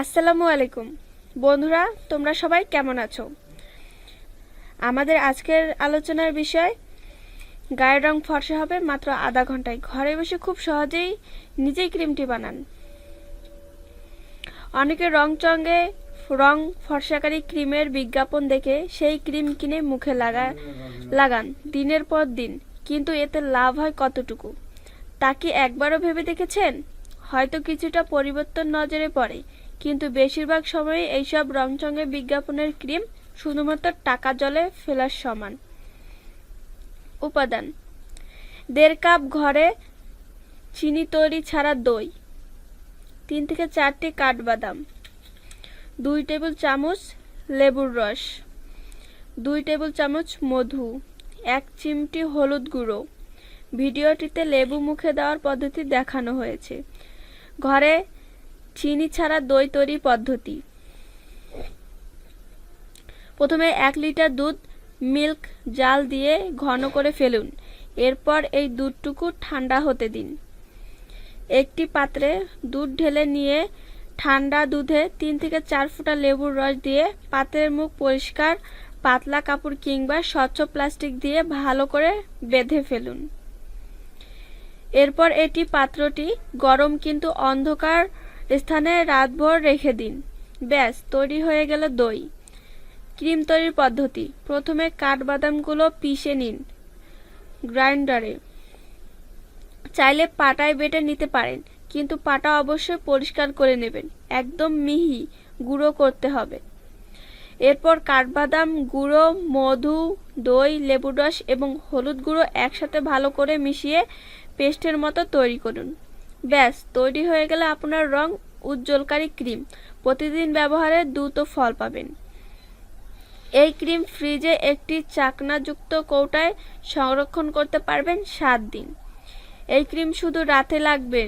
আসসালামু আলাইকুম। বন্ধুরা, তোমরা সবাই কেমন আছো? আমাদের আজকের আলোচনার বিষয়, গায়ের রং ফর্সা হবে মাত্র আধা ঘন্টায়। ঘরে বসে খুব সহজেই নিজেই ক্রিমটি বানান। অনেকে রং চঙ্গে রং ফর্সাকারী ক্রিমের বিজ্ঞাপন দেখে সেই ক্রিম কিনে মুখে লাগা, লাগান দিনের পর দিন। কিন্তু এতে লাভ হয় কতটুকু? তা কি একবারও ভেবে দেখেছেন? হয়তো কিছুটা পরিবর্তন নজরে পড়ে। কিন্তু বেশিরভাগ সময় এইসব রংচঙে বিজ্ঞাপনের ক্রিম শুধুমাত্র টাকা জলে ফেলার সমান। উপাদান, দেড় কাপ ঘরে চিনি তৈরি ছাড়া দই, তিন থেকে চারটি কাঠবাদাম, দুই টেবিল চামচ লেবুর রস, দুই টেবিল চামচ মধু, এক চিমটি হলুদ গুঁড়ো। ভিডিওটিতে লেবু মুখে দেওয়ার পদ্ধতি দেখানো হয়েছে। ঘরে চিনি ছাড়া দই তৈরি পদ্ধতি। প্রথমে এক লিটার দুধ মিল্ক জাল দিয়ে ঘন করে ফেলুন। এরপর এই দুধটুকু ঠান্ডা হতে দিন। একটি পাত্রে দুধ ঢেলে নিয়ে ঠান্ডা দুধে তিন থেকে চার ফুটা লেবুর রস দিয়ে পাত্রের মুখ পরিষ্কার, পাতলা কাপড় কিংবা স্বচ্ছ প্লাস্টিক দিয়ে ভালো করে বেঁধে ফেলুন। এরপর এটি পাত্রটি গরম কিন্তু অন্ধকার স্থানে রাতভর রেখে দিন। ব্যাস, তৈরি হয়ে গেল দই। ক্রিম তৈরির পদ্ধতি। প্রথমে কাঠবাদামগুলো পিষে নিন গ্রাইন্ডারে। চাইলে পাটায় বেটে নিতে পারেন, কিন্তু পাটা অবশ্যই পরিষ্কার করে নেবেন। একদম মিহি, গুঁড়ো করতে হবে। এরপর কাঠবাদাম, গুঁড়ো, মধু, দই লেবুর রস এবং হলুদ গুঁড়ো একসাথে ভালো করে মিশিয়ে পেস্টের মতো তৈরি করুন। ব্যাস, তৈরি হয়ে গেলে আপনার রং উজ্জ্বলকারী ক্রিম। প্রতিদিন ব্যবহারে দ্রুত ফল পাবেন। এই ক্রিম ফ্রিজে একটি চাকনাযুক্ত কৌটায় সংরক্ষণ করতে পারবেন সাত দিন। এই ক্রিম শুধু রাতে লাগবে,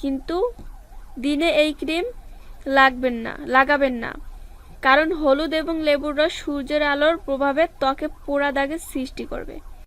কিন্তু দিনে এই ক্রিম লাগবেন না, লাগাবেন না। কারণ হলুদ এবং লেবুর রস সূর্যের আলোর প্রভাবে ত্বকে পোড়া দাগের সৃষ্টি করবে।